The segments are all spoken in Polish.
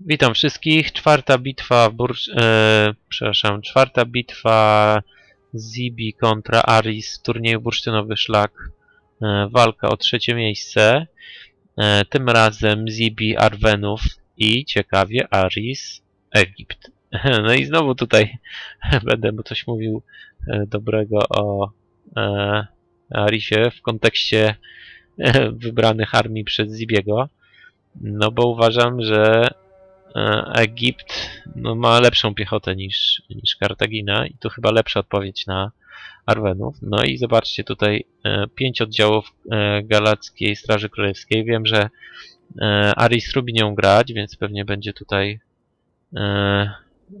Witam wszystkich. Czwarta bitwa, Burcz, e, przepraszam, czwarta bitwa Zibi kontra Aris w turnieju Bursztynowy Szlak. E, walka o trzecie miejsce. E, tym razem Zibi Arwenów i ciekawie Aris Egipt. No i znowu tutaj będę coś mówił e, dobrego o e, Arisie w kontekście e, wybranych armii przez Zibiego. No bo uważam, że Egipt no, ma lepszą piechotę niż, niż Kartagina i to chyba lepsza odpowiedź na Arwenów. No i zobaczcie tutaj e, pięć oddziałów e, Galackiej Straży Królewskiej. Wiem, że e, Aris lubi nią grać, więc pewnie będzie tutaj e,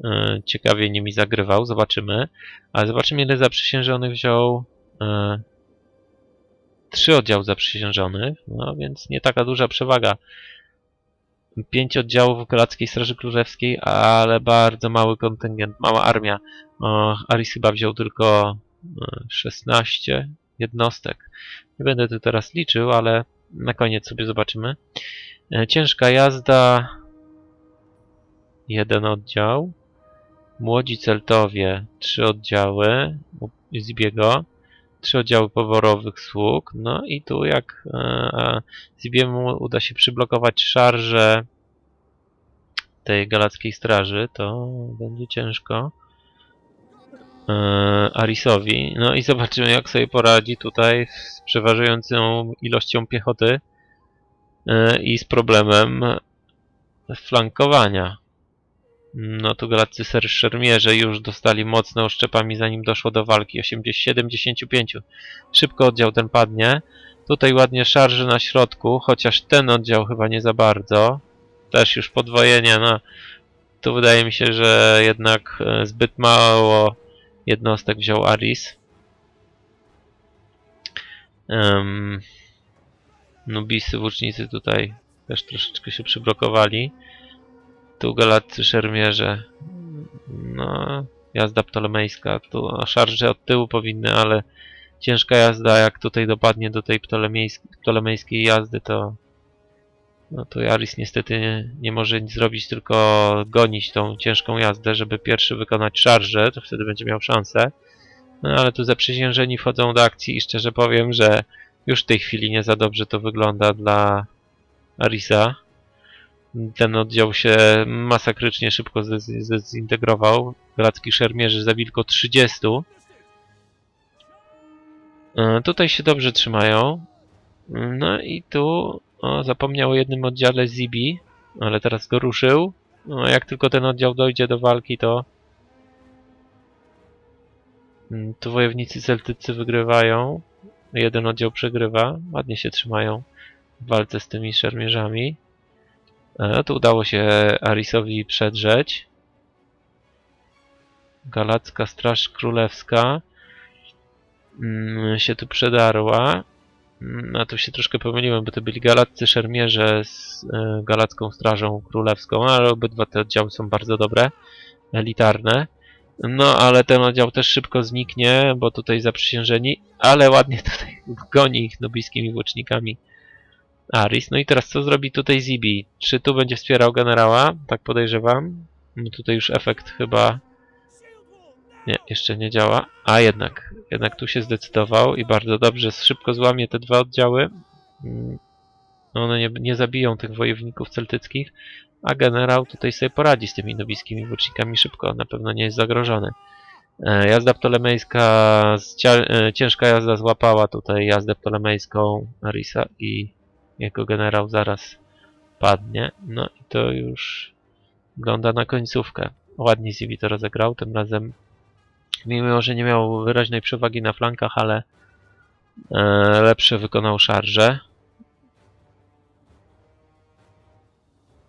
e, ciekawie nimi zagrywał. Zobaczymy. Ale zobaczymy ile zaprzysiężonych wziął e, trzy oddziały zaprzysiężonych, no więc nie taka duża przewaga. Pięć oddziałów Galackiej Straży Królewskiej, ale bardzo mały kontyngent, mała armia. O, Aris chyba wziął tylko e, 16 jednostek. Nie będę tu teraz liczył, ale na koniec sobie zobaczymy. E, Ciężka jazda. Jeden oddział. Młodzi Celtowie. Trzy oddziały. u Zibiego trzy oddziały poborowych sług. No i tu jak e, Zibiemu uda się przyblokować szarże tej galackiej straży, to będzie ciężko. E, Arisowi. No i zobaczymy jak sobie poradzi tutaj z przeważającą ilością piechoty e, i z problemem flankowania. No tu galaccy szermierze już dostali mocno oszczepami zanim doszło do walki. 80, 75. Szybko oddział ten padnie. Tutaj ładnie szarży na środku, chociaż ten oddział chyba nie za bardzo. Też już podwojenie, no. Tu wydaje mi się, że jednak e, zbyt mało jednostek wziął Aris. Um, Nubisy, włócznicy tutaj też troszeczkę się przyblokowali. Tu galaccy szermierze. No, jazda ptolemejska. Tu szarże od tyłu powinny, ale ciężka jazda, jak tutaj dopadnie do tej ptolemejskiej, jazdy, to no to Aris niestety nie, nie może nic zrobić, tylko gonić tą ciężką jazdę, żeby pierwszy wykonać szarżę, to wtedy będzie miał szansę. No ale tu zaprzysiężeni wchodzą do akcji i szczerze powiem, że już w tej chwili nie za dobrze to wygląda dla Arisa ten oddział się masakrycznie szybko zdezintegrował. Galacki szermierzy zabił tylko 30. E, Tutaj się dobrze trzymają. No i tu o, zapomniał o jednym oddziale Zibi, ale teraz go ruszył. No, jak tylko ten oddział dojdzie do walki, to Mm, tu wojownicy celtycy wygrywają. Jeden oddział przegrywa. Ładnie się trzymają w walce z tymi szermierzami. E, tu udało się Arisowi przedrzeć. Galacka Straż Królewska mm, się tu przedarła. Mm, A tu się troszkę pomyliłem, bo to byli galaccy szermierze z e, Galacką Strażą Królewską, ale obydwa te oddziały są bardzo dobre, elitarne. No, ale ten oddział też szybko zniknie, bo tutaj zaprzysiężeni, ale ładnie tutaj goni ich nubijskimi włócznikami. Aris. No i teraz co zrobi tutaj Zibi? Czy tu będzie wspierał generała? Tak podejrzewam. No tutaj już efekt chyba... Nie, jeszcze nie działa. A jednak, jednak tu się zdecydował i bardzo dobrze, szybko złamie te dwa oddziały. Mm, One nie, nie zabiją tych wojowników celtyckich, a generał tutaj sobie poradzi z tymi nubijskimi włócznikami szybko, na pewno nie jest zagrożony. E, Jazda ptolemejska, e, ciężka jazda złapała tutaj jazdę ptolemejską Arisa i jego generał zaraz padnie. No i to już wygląda na końcówkę. Ładnie Zibi to rozegrał, tym razem mimo, że nie miał wyraźnej przewagi na flankach, ale e, lepsze wykonał szarże.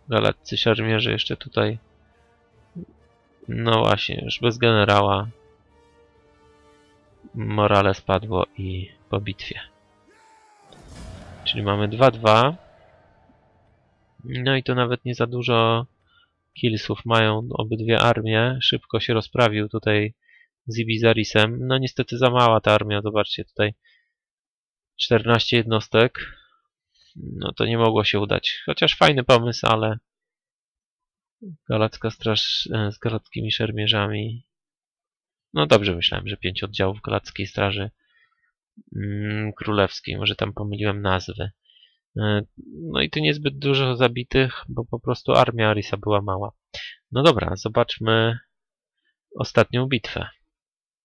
Galaccy szermierze jeszcze tutaj no właśnie, już bez generała morale spadło i po bitwie. Czyli mamy 2-2. No i to nawet nie za dużo killsów mają obydwie armie. Szybko się rozprawił tutaj z Arisem. No niestety za mała ta armia, zobaczcie tutaj 14 jednostek. No to nie mogło się udać. Chociaż fajny pomysł, ale Galacka Straż e, z galackimi szermierzami. No dobrze myślałem, że pięć oddziałów Galackiej Straży Królewskiej. Może tam pomyliłem nazwy. E, no i tu niezbyt dużo zabitych, bo po prostu armia Arisa była mała. No dobra, zobaczmy ostatnią bitwę.